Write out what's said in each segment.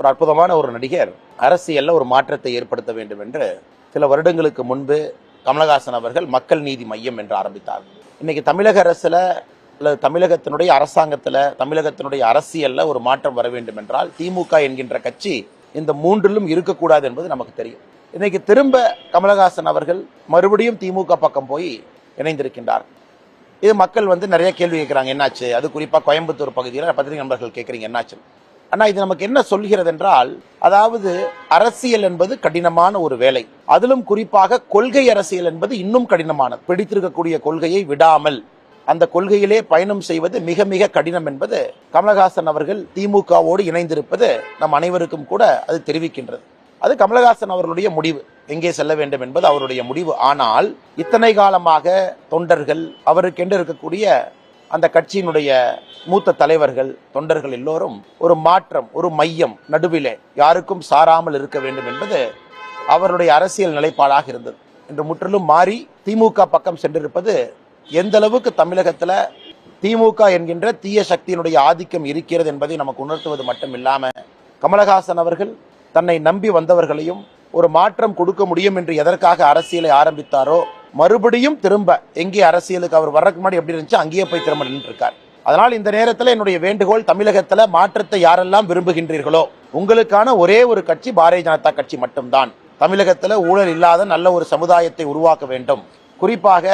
ஒரு அற்புதமான ஒரு நடிகர். அரசியலில் ஒரு மாற்றத்தை ஏற்படுத்த வேண்டும் என்று சில வருடங்களுக்கு முன்பு கமலஹாசன் அவர்கள் மக்கள் நீதி மையம் என்று ஆரம்பித்தார். இன்னைக்கு தமிழக அரசில் அல்லது தமிழகத்தினுடைய அரசாங்கத்தில் தமிழகத்தினுடைய அரசியலில் ஒரு மாற்றம் வர வேண்டும் என்றால் திமுக என்கின்ற கட்சி இந்த மூன்றிலும் இருக்கக்கூடாது என்பது நமக்கு தெரியும். இன்னைக்கு திரும்ப கமலஹாசன் அவர்கள் மறுபடியும் திமுக பக்கம் போய் இணைந்திருக்கின்றார். இது மக்கள் வந்து நிறைய கேள்வி கேட்குறாங்க என்னாச்சு? அது குறிப்பாக கோயம்புத்தூர் பகுதியில் பத்திரிகை நண்பர்கள் கேட்குறீங்க என்னாச்சு ஆனால் இது நமக்கு என்ன சொல்கிறது என்றால் அதாவது அரசியல் என்பது கடினமான ஒரு வேலை. அதிலும் குறிப்பாக கொள்கை அரசியல் என்பது இன்னும் கடினமானது. பிடித்திருக்கக்கூடிய கொள்கையை விடாமல் அந்த கொள்கையிலே பயணம் செய்வது மிக மிக கடினம் என்பது கமலஹாசன் அவர்கள் திமுகவோடு இணைந்திருப்பது நம் அனைவருக்கும் கூட அது தெரிவிக்கின்றது. அது கமலஹாசன் அவர்களுடைய முடிவு. எங்கே செல்ல வேண்டும் என்பது அவருடைய முடிவு. ஆனால் இத்தனை காலமாக தொண்டர்கள் அவருக்கென்று இருக்கக்கூடிய அந்த கட்சியினுடைய மூத்த தலைவர்கள் தொண்டர்கள் எல்லோரும் ஒரு மாற்றம் ஒரு மையம் நடுவிலே யாருக்கும் சாராமல் இருக்க வேண்டும் என்பது அவருடைய அரசியல் நிலைப்பாடாக இருந்தது. இன்று முற்றிலும் மாறி திமுக பக்கம் சென்றிருப்பது எந்த அளவுக்கு தமிழகத்தில் திமுக என்கின்ற தீய சக்தியினுடைய ஆதிக்கம் இருக்கிறது என்பதை நமக்கு உணர்த்துவது மட்டும் இல்லாமல் கமலஹாசன் அவர்கள் தன்னை நம்பி வந்தவர்களையும் ஒரு மாற்றம் கொடுக்க முடியும் என்று எதற்காக அரசியலை ஆரம்பித்தாரோ மறுபடியும் திரும்ப எங்கே அரசியலுக்கு அவர் வர்றதுக்கு முன்னாடி எப்படி இருந்துச்சு அங்கேயே போய் திரும்ப நின்றுருக்கார். அதனால் இந்த நேரத்தில் என்னுடைய வேண்டுகோள் தமிழகத்தில் மாற்றத்தை யாரெல்லாம் விரும்புகின்றீர்களோ உங்களுக்கான ஒரே ஒரு கட்சி பாரதிய ஜனதா கட்சி மட்டும்தான். தமிழகத்தில் ஊழல் இல்லாத நல்ல ஒரு சமுதாயத்தை உருவாக்க வேண்டும். குறிப்பாக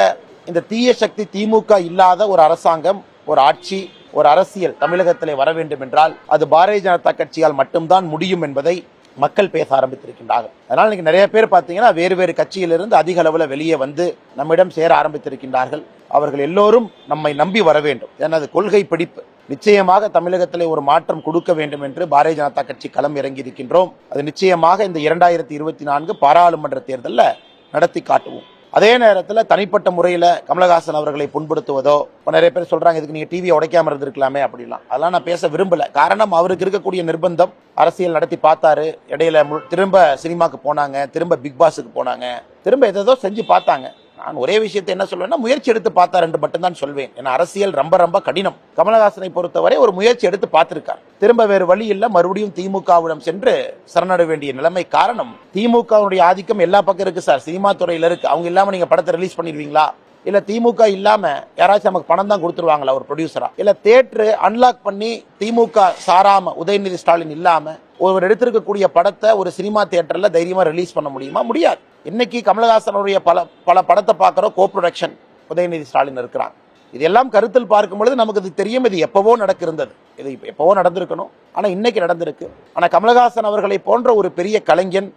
இந்த தீய சக்தி திமுக இல்லாத ஒரு அரசாங்கம் ஒரு ஆட்சி ஒரு அரசியல் தமிழகத்திலே வர வேண்டும் என்றால் அது பாரதிய ஜனதா கட்சியால் மட்டும்தான் முடியும் என்பதை மக்கள் பேச ஆரம்பித்திருக்கின்றார்கள். அதனால் இன்றைக்கி நிறைய பேர் பார்த்தீங்கன்னா வேறு வேறு கட்சியிலிருந்து அதிக அளவில் வெளியே வந்து நம்மிடம் சேர ஆரம்பித்திருக்கின்றார்கள். அவர்கள் எல்லோரும் நம்மை நம்பி வர வேண்டும். எனது கொள்கை பிடிப்பு. நிச்சயமாக தமிழகத்தில் ஒரு மாற்றம் கொடுக்க வேண்டும் என்று பாரதிய ஜனதா கட்சி களம் இறங்கி இருக்கின்றோம் அது நிச்சயமாக இந்த இரண்டாயிரத்தி இருபத்தி நான்கு பாராளுமன்ற தேர்தலில் நடத்தி காட்டுவோம். அதே நேரத்தில் தனிப்பட்ட முறையில் கமலஹாசன் அவர்களை புண்படுத்துவதோ இப்போ நிறைய பேர் சொல்கிறாங்க இதுக்கு நீங்கள் டிவியை உடைக்காமல் இருந்திருக்கலாமே அப்படிலாம் அதெல்லாம் நான் பேச விரும்பலை. காரணம் அவருக்கு இருக்கக்கூடிய நிர்பந்தம் அரசியல் நடத்தி பார்த்தாரு. இடையில திரும்ப சினிமாக்கு போனாங்க திரும்ப பிக் பாஸுக்கு போனாங்க திரும்ப எதோ செஞ்சு பார்த்தாங்க. நான் ஒரே விஷயத்தை என்ன சொல்வேன்னா முயற்சி எடுத்து பார்த்தார் என்று மட்டும்தான் சொல்வேன். ஏன்னா அரசியல் ரொம்ப ரொம்ப கடினம். கமலஹாசனை பொறுத்தவரை ஒரு முயற்சி எடுத்து பார்த்திருக்கார். திரும்ப வேறு வழி இல்லை. மறுபடியும் திமுகவிடம் சென்று சரணட வேண்டிய நிலைமை காரணம் திமுகவுடைய ஆதிக்கம் எல்லா பக்கம் இருக்கு சார். சினிமா துறையில் இருக்கு. அவங்க இல்லாம நீங்க படத்தை ரிலீஸ் பண்ணிடுவீங்களா? இல்ல திமுக இல்லாம யாராச்சும் நமக்கு பணம் தான் கொடுத்துருவாங்களா ஒரு ப்ரொடியூசரா இல்ல தேட்ரு அன்லாக் பண்ணி திமுக சாராம உதயநிதி ஸ்டாலின் இல்லாம ஒருவர் எடுத்திருக்கக்கூடிய படத்தை ஒரு சினிமா தியேட்டர்ல தைரியமா ரிலீஸ் பண்ண முடியுமா? முடியாது. இன்னைக்கு கமலஹாசனுடைய பல பல படத்தை பார்க்குறோம் கோ ப்ரொடக்ஷன் உதயநிதி ஸ்டாலின் இருக்கிறாங்க இதெல்லாம் கருத்தில் பார்க்கும் பொழுது நமக்கு இது தெரியும் இது எப்பவோ நடக்கிருந்தது. இது எப்பவோ நடந்திருக்கணும். ஆனால் இன்னைக்கு நடந்திருக்கு. ஆனால் கமலஹாசன் அவர்களை போன்ற ஒரு பெரிய கலைஞன்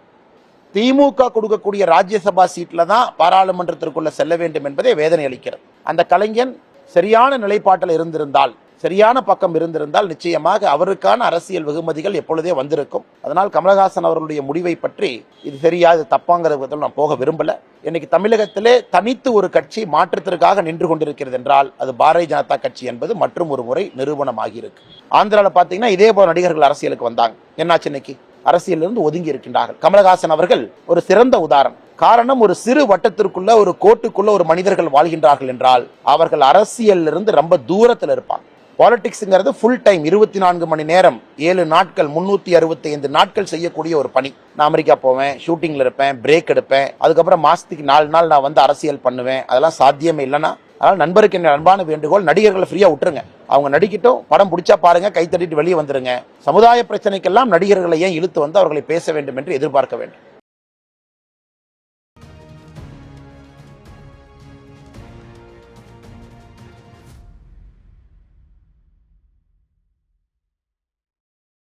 திமுக கொடுக்கக்கூடிய ராஜ்யசபா சீட்டில் தான் பாராளுமன்றத்திற்குள்ள செல்ல வேண்டும் என்பதே வேதனை அளிக்கிறது. அந்த கலைஞன் சரியான நிலைப்பாட்டில் இருந்திருந்தால் சரியான பக்கம் இருந்திருந்தால் நிச்சயமாக அவருக்கான அரசியல் வெகுமதிகள் எப்பொழுதே வந்திருக்கும். அதனால் கமலஹாசன் அவர்களுடைய முடிவை பற்றி இது சரியா இது தப்பாங்கிற விதத்தில் நான் போக விரும்பல. இன்னைக்கு தமிழகத்திலே தனித்து ஒரு கட்சி மாற்றத்திற்காக நின்று கொண்டிருக்கிறது என்றால் அது பாரதிய ஜனதா கட்சி என்பது மற்றும் ஒரு முறை நிரூபணமாகி ஆந்திராவில் பார்த்தீங்கன்னா இதே போல நடிகர்கள் அரசியலுக்கு வந்தாங்க. என்னாச்சு இன்னைக்கு? அரசியலிருந்து ஒதுங்கி இருக்கின்றார்கள். கமலஹாசன் அவர்கள் ஒரு சிறந்த உதாரணம். காரணம் ஒரு சிறு வட்டத்திற்குள்ள ஒரு கோட்டுக்குள்ள ஒரு மனிதர்கள் வாழ்கின்றார்கள் என்றால் அவர்கள் அரசியலிருந்து ரொம்ப தூரத்தில் இருப்பாங்க. பாலிடிக்ஸ்ங்கிறது ஃபுல் டைம் இருபத்தி நான்கு மணி நேரம் ஏழு நாட்கள் முன்னூத்தி அறுபத்தி ஐந்து நாட்கள் செய்யக்கூடிய ஒரு பணி. நான் அமெரிக்கா போவேன் ஷூட்டிங்ல இருப்பேன் பிரேக் எடுப்பேன் அதுக்கப்புறம் மாசத்துக்கு நாலு நாள் நான் வந்து அரசியல் பண்ணுவேன் அதெல்லாம் சாத்தியமே இல்லைன்னா அதனால் நண்பருக்கு என்ன அன்பான வேண்டுகோள் நடிகர்களை ஃப்ரீயாக விட்டுருங்க. அவங்க நடிக்கட்டும் படம் பிடிச்சா பாருங்க கை தட்டிட்டு வெளியே வந்துருங்க. சமுதாய பிரச்சனைக்கெல்லாம் நடிகர்களை ஏன் இழுத்து வந்து அவர்களை பேச வேண்டும் என்று எதிர்பார்க்க வேண்டும்.